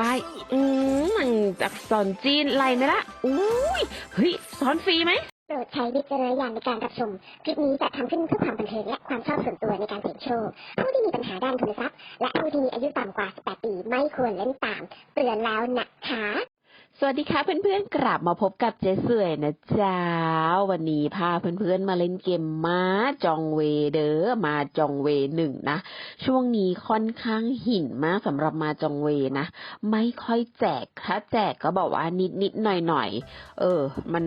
ว้ายอืมมันอักษรจีนไรไหมล่ะ อุ้ย เฮ้ยสอนฟรีไหมโปรดใช้วิจารณญาณในการรับชม คลิปนี้จะทำขึ้นเพื่อความบันเทิงและความชอบส่วนตัวในการเสี่ยงโชค ผู้ที่มีปัญหาด้านทุนทรัพย์ และผู้ที่มีอายุต่ำกว่า 18 ปีไม่ควรเล่นตาม เตือนแล้วนะคะ สวัสดีค่ะเพื่อนๆกลับมาพบกับเจ๊สวยนะจ๊ะวันนี้พาเพื่อนๆมาเล่นเกมมาจองเวเดอร์มาจองเวหนึ่งนะ ช่วงนี้ค่อนข้างหินมากสำหรับมาจองเวนะ ไม่ค่อยแจกถ้าแจกก็บอกว่านิดๆหน่อยๆเออ มัน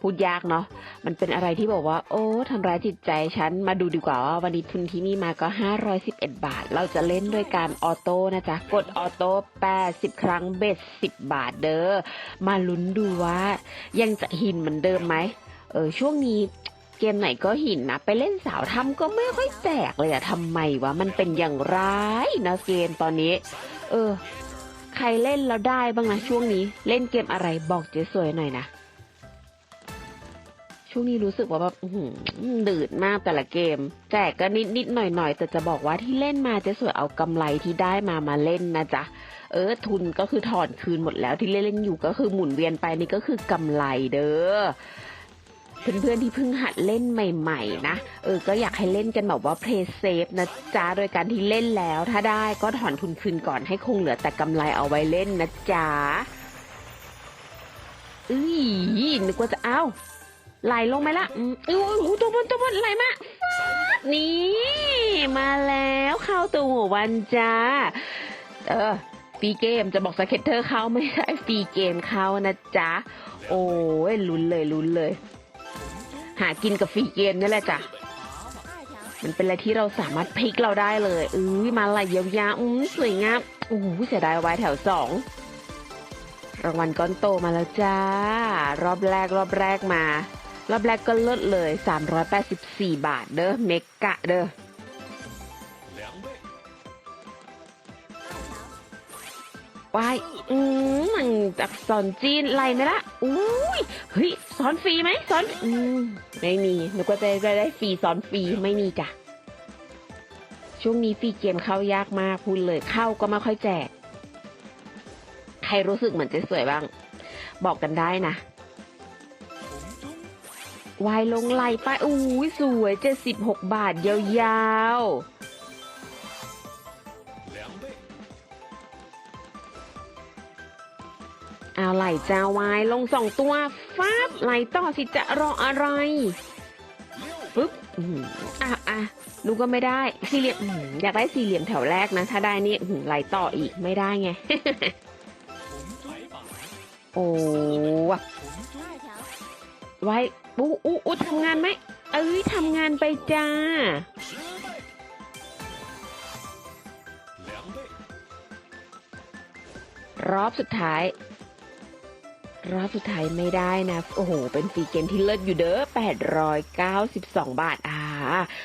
พูดยากเนาะ มันเป็นอะไรที่บอกว่า โอ้ทำร้ายจิตใจฉัน มาดูดีกว่าว่าวันนี้ทุนที่มีมาก็ 511 บาท เราจะเล่นด้วยการออโต้นะจ๊ะ กดออโต้ 80 ครั้งเบส10 บาทเด้อ มาลุ้นดูว่า ยังจะหินเหมือนเดิมไหม เออ ช่วงนี้เกมไหนก็หินนะ ไปเล่นสาวทำก็ไม่ค่อยแจกเลยอะทำไมวะ มันเป็นอย่างไรนะเกมตอนนี้ เออ ใครเล่นแล้วได้บ้างนะช่วงนี้ เล่นเกมอะไรบอกเจ๊สวยหน่อยนะ ช่วงนี้รู้สึกว่าแบบอื้อหือดืดมากแต่ละเกม แจกก็นิดนิดๆหน่อยหน่อยๆแต่จะบอกว่าที่เล่นมาเจ๊สวยเอากำไรที่ได้มามาเล่นนะจ๊ะเออทุนก็คือถอนคืนหมดแล้วที่เล่นเล่นอยู่ก็คือหมุนเวียนไปนี่ก็คือกำไรเด้อเพื่อนๆที่เพิ่งหัดเล่นใหม่ๆนะ เออ ก็อยากให้เล่นกันแบบว่าเพลย์เซฟนะจ๊ะ โดยการที่เล่นแล้ว ถ้าได้ก็ถอนทุนคืนก่อนให้คงเหลือแต่กำไรเอาไว้เล่นนะจ๊ะอุ้ยนึกว่าจะเอา ไหลลงไหมล่ะอืมอุ้ยอุ้ตัวบนตัวบนไหลมานี่ มาแล้วเข้าตัวหัววันจ้า เออฟรีเกมจะบอกสเก็ตเตอร์เข้าไม่ใช่ฟรีเกมเข้านะจ๊ะ โอ้ยลุ้นเลยลุ้นเลย หากินกับฟรีเกมนี่แหละจ้ะมันเป็นอะไรที่เราสามารถพลิกเราได้เลยอุ้ยมาลายยาวๆอุ้มสวยงามอู้หูเสียดายไว้แถวสองรางวัลก้อนโตมาแล้วจ้า รอบแรกรอบแรกมา รอบแรกก็เลิศเลย 384 บาทเด้อ เมกะเด้อวายอืมมันอักษรจีนไรไหมล่ะ อุ้ย เฮ้ย สอนฟรีไหมสอน อืม ไม่มีนึกว่าจะได้ฟรีสอนฟรี ไม่มีจ้ะ ช่วงนี้ฟรีเกมเข้ายากมากพูดเลยเข้าก็ไม่ค่อยแจก ใครรู้สึกเหมือนเจ๊สวยบ้าง บอกกันได้นะ วายลงไหลไปอุ้ยสวยเจ็ดสิบหกบาทยาวๆ เอาไหลจ้าวายลงสองตัวฟาบไหลต่อสิจะรออะไรปึ๊บอะอะดูก็ไม่ได้ สี่เหลี่ยมอยากได้สี่เหลี่ยมแถวแรกนะ ถ้าได้นี่ไหลต่ออีกไม่ได้ไง โอ้ว่ะไว้ อู้อู้อู้ทำงานไหมเอ้ยทำงานไปจ้า รอบสุดท้าย รอบสุดท้ายไม่ได้นะ โอ้โห เป็นฟรีเกมที่เลิศอยู่เด้อ892 บาทอะ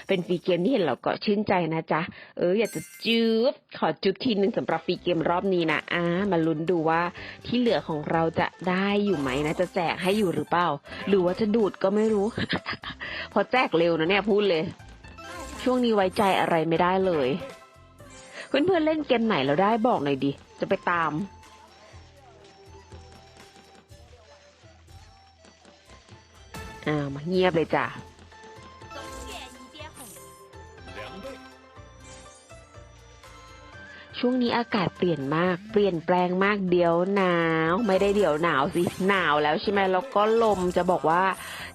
เป็นฟรีเกมที่เห็นแล้วก็ชื่นใจนะจ๊ะ เอออยากจะจืบขอจุบทีหนึ่งสำหรับฟรีเกมรอบนี้นะอ่ามาลุ้นดูว่าที่เหลือของเราจะได้อยู่ไหมนะ จะแจกให้อยู่หรือเปล่า หรือว่าจะดูดก็ไม่รู้ พอแจกเร็วนะเนี่ยพูดเลย ช่วงนี้ไว้ใจอะไรไม่ได้เลยเพื่อนๆเล่นเกมไหนแล้วได้บอกหน่อยดิ จะไปตามอ้ามาเงียบเลยจ้ะ ช่วงนี้อากาศเปลี่ยนมาก เปลี่ยนแปลงมากเดี๋ยวหนาว ไม่ได้เดี๋ยวหนาวสิ หนาวแล้วใช่ไหมแล้วก็ลมจะบอกว่า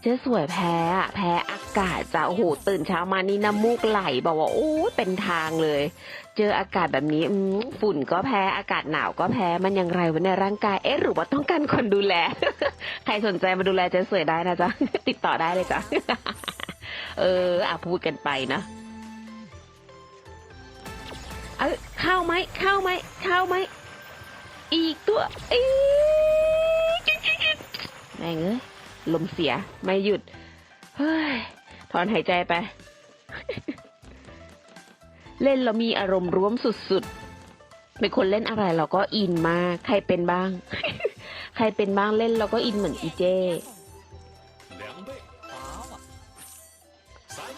เจ๊สวยแพ้อะแพ้อากาศจะโอ้โหตื่นเช้ามานี่น้ำมูกไหลบอกว่าโอ้เป็นทางเลย เจออากาศแบบนี้ฝุ่นก็แพ้อากาศหนาวก็แพ้มันอย่างไรวะในร่างกายเอ๊ะหรือว่าต้องการคนดูแล ใครสนใจมาดูแลเจ๊สวยได้นะจ๊ะติดต่อได้เลยจ้ะเอออะพูดกันไปนะ เอ้ยเข้าไหมเข้าไหมเข้าไหมอีกตัวอีกแม่งเอ้ยลมเสียไม่หยุดเฮ้ยถอนหายใจไป เล่นเรามีอารมณ์ร่วมสุดๆเป็นคนเล่นอะไรเราก็อินมาก ใครเป็นบ้าง ใครเป็นบ้างเล่นเราก็อินเหมือนอีเจ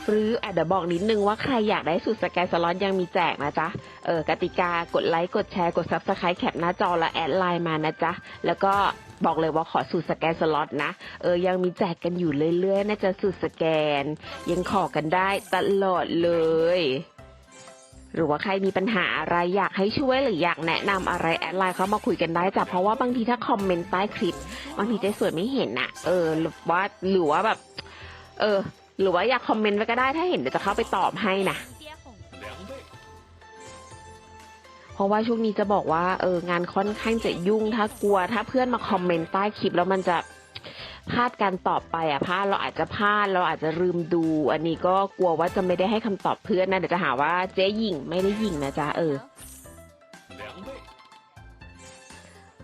หรืออาจจะเดี๋ยวบอกนิดนึงว่าใครอยากได้สูตรสแกนสล็อตยังมีแจกนะจ๊ะ เออกติกากดไลค์ กดแชร์ กด subscribe แคปหน้าจอและแอดไลน์มานะจ๊ะ แล้วก็บอกเลยว่าขอสูตรสแกนสล็อตนะ เออ ยังมีแจกกันอยู่เรื่อยๆนะจ๊ะสูตรสแกน ยังขอกันได้ตลอดเลย หรือว่าใครมีปัญหาอะไรอยากให้ช่วยหรืออยากแนะนำอะไรแอดไลน์เข้ามาคุยกันได้จ้ะเพราะว่าบางทีถ้าคอมเมนต์ใต้คลิปบางทีเจ๊สวยไม่เห็นน่ะเออหรือว่าหรือว่าแบบ เออ หรือว่าอยากคอมเมนต์ไว้ก็ได้ถ้าเห็นเดี๋ยวจะเข้าไปตอบให้นะเพราะว่าช่วงนี้จะบอกว่าเอองานค่อนข้างจะยุ่งถ้ากลัว ถ้าเพื่อนมาคอมเมนต์ใต้คลิปแล้วมันจะพลาดการตอบไปอะพลาดเราอาจจะพลาดเราอาจจะลืมดู อันนี้ก็กลัวว่าจะไม่ได้ให้คำตอบเพื่อนนะเดี๋ยวจะหาว่าเจ๊หญิงไม่ได้หญิงนะจ๊ะเออ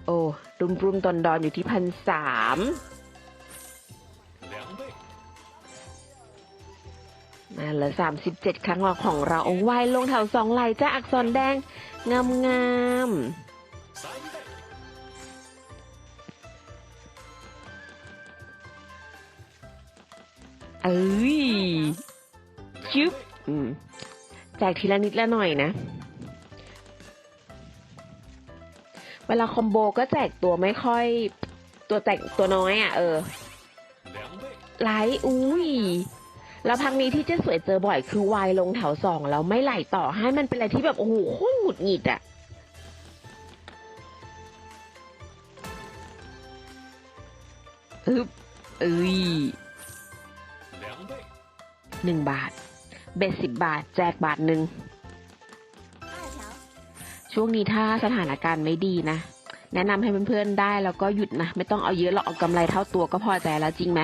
โอ้รุมรุมๆดอนดอนอยู่ที่พันสาม มาเหลือสามสิบเจ็ดครั้งหลักของเราโอ้วายลงแถวสองไหลจ้าอักษรแดง งามงามเอ้ยจุ๊บแจกทีละนิดละหน่อยนะ เวลาคอมโบก็แจกตัวไม่ค่อย ตัวแจกตัวน้อยอะ เออไหลอุ้ย แล้วพักนี้ที่เจ๊สวยเจอบ่อยคือวายลงแถวสองแล้วไม่ไหลต่อให้มันเป็นอะไรที่แบบโอ้โหโคตรหงุดหงิดอะอึบเอ้ยหนึ่งบาท เบ็ดสิบบาท แจกบาทหนึ่ง ช่วงนี้ถ้าสถานการณ์ไม่ดีนะ แนะนำให้เพื่อนๆได้แล้วก็หยุดนะ ไม่ต้องเอาเยอะหรอกเอากำไรเท่าตัวก็พอใจแล้วจริงไหม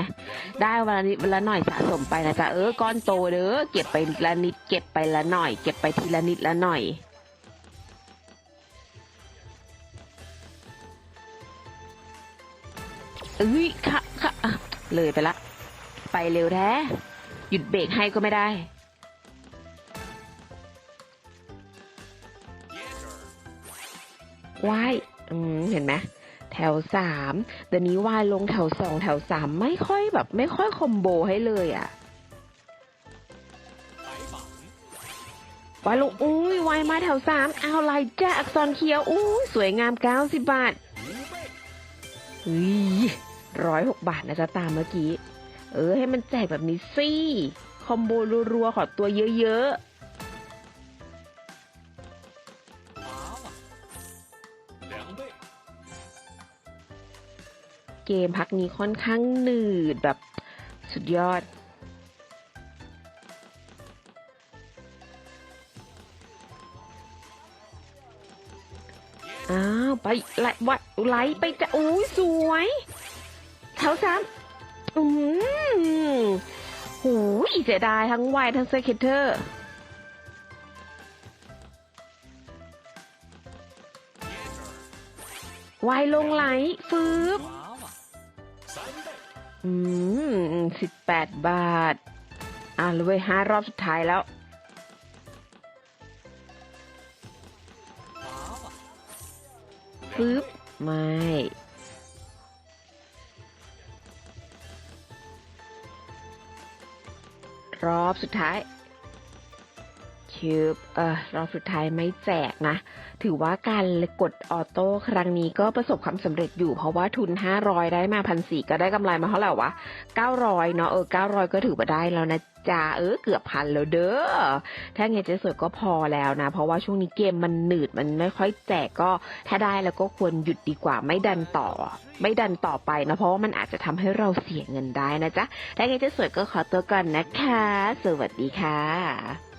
ได้วันละนิดวันละหน่อยสะสมไปนะจ๊ะเออก้อนโตเด้อเก็บไปละนิด เก็บไปละหน่อย เก็บไปทีละนิดละหน่อยเอ้ยค่ะค่ะเลยไปละ ไปเร็วแท้หยุดเบรกให้ก็ไม่ได้ว่าย อืมเห็นไหมแถวสามเดี๋ยวนี้วายลงแถวสองแถวสามไม่ค่อยแบบ ไม่ค่อยคอมโบให้เลยอะ่ะวายลงอุ้ยวายมาแถวสามเอาลายจ้าอักษรเขียวอุ้ยสวยงามเก้าสิบบาทอุ้ยร้อยหกบาทนะจ๊ะตามเมื่อกี้ เออ ให้มันแจกแบบนี้สิ คอมโบรัวๆขอตัวเยอะๆ เกมพักนี้ค่อนข้างหนืดแบบสุดยอด อ้าว ไปไหลวัดไหลไปจะอุ้ยสวยแถวสามอืมหูยเสียดายทั้งวายทั้งเซคิเทอร์วายลงไหลฟืบ อืมสิบแปดบาท อะเลยห้ารอบสุดท้ายแล้ว ฟืบไม่ รอบสุดท้าย ชืบเออรอบสุดท้ายไม่แจกนะ ถือว่าการกดออโต้ครั้งนี้ก็ประสบความสำเร็จอยู่ เพราะว่าทุน 500 ได้มาพันสี่ก็ได้กำไรมาเท่าไหร่วะ 900 เนาะเออ 900 ก็ถือว่าได้แล้วนะจ๊ะเออเกือบพันแล้วเด้อ ถ้าไงเจ๊สวยก็พอแล้วนะ เพราะว่าช่วงนี้เกมมันหนืดมันไม่ค่อยแจกก็ ถ้าได้แล้วก็ควรหยุดดีกว่าไม่ดันต่อ ไม่ดันต่อไปนะเพราะว่ามันอาจจะทำให้เราเสียเงินได้นะจ๊ะถ้าไงเจ๊สวยก็ขอตัวก่อนนะคะ สวัสดีค่ะ